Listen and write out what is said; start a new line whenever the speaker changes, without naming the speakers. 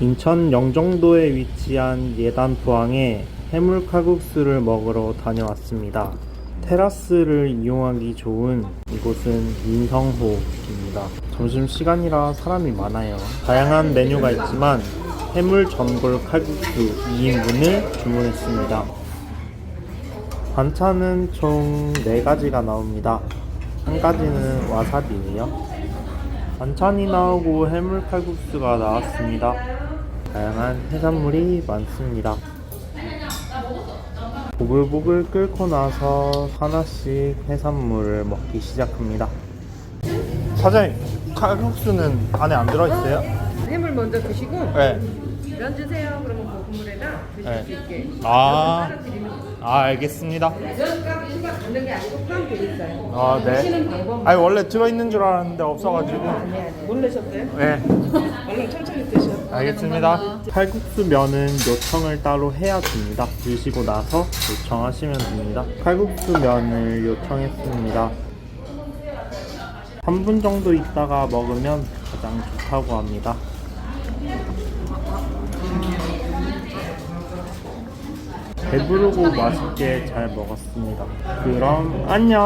인천 영종도에 위치한 예단포항에 해물 칼국수를 먹으러 다녀왔습니다. 테라스를 이용하기 좋은 이곳은 민성호입니다. 점심시간이라 사람이 많아요. 다양한 메뉴가 있지만 해물 전골 칼국수 2인분을 주문했습니다. 반찬은 총 4가지가 나옵니다. 한 가지는 와사비예요. 반찬이 나오고 해물 칼국수가 나왔습니다. 다양한 해산물이 많습니다. 보글보글 끓고 나서 하나씩 해산물을 먹기 시작합니다. 사장님, 칼국수는 안에 안 들어있어요?
해물 먼저 드시고
네.
면 주세요. 그러면 볶음물에다 드실
네.
수 있게
아.
따로 드리는 거예요.
아, 알겠습니다.
면 받는 게 아니고 포함 되어 있어요.
아, 네.
방법
아니, 원래 들어있는 줄 알았는데 없어가지고.
아니 아니 놀라셨어요?
네.
얼른 천천히 드셔.
알겠습니다. 칼국수 면은 요청을 따로 해야 됩니다. 드시고 나서 요청하시면 됩니다. 칼국수 면을 요청했습니다. 3분 정도 있다가 먹으면 가장 좋다고 합니다. 배부르고 맛있게 잘 먹었습니다. 그럼 안녕!